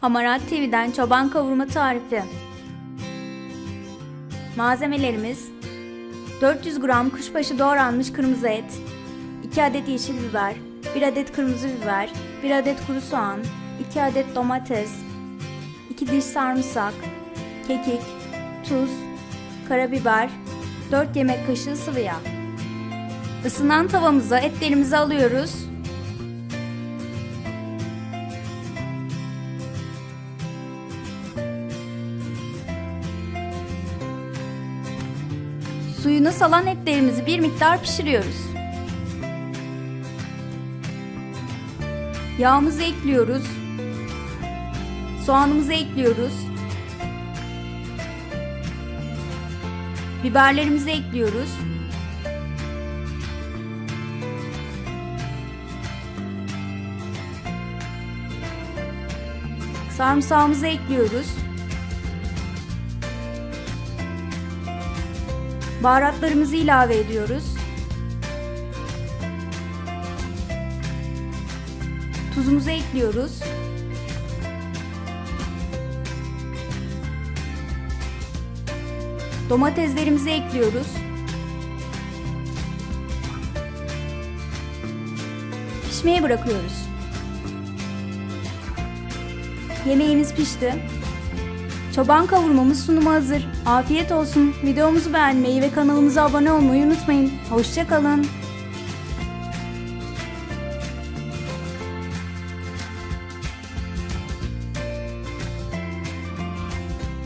Hamarat TV'den çoban kavurma tarifi. Malzemelerimiz 400 gram kuşbaşı doğranmış kırmızı et, 2 adet yeşil biber, 1 adet kırmızı biber, 1 adet kuru soğan, 2 adet domates, 2 diş sarımsak, kekik, tuz, karabiber, 4 yemek kaşığı sıvı yağ. Isınan tavamıza etlerimizi alıyoruz. Suyunu salan etlerimizi bir miktar pişiriyoruz. Yağımızı ekliyoruz. Soğanımızı ekliyoruz. Biberlerimizi ekliyoruz. Sarımsağımızı ekliyoruz. Baharatlarımızı ilave ediyoruz. Tuzumuzu ekliyoruz. Domateslerimizi ekliyoruz. Pişmeye bırakıyoruz. Yemeğimiz pişti. Çoban kavurmamız sunuma hazır. Afiyet olsun. Videomuzu beğenmeyi ve kanalımıza abone olmayı unutmayın. Hoşçakalın.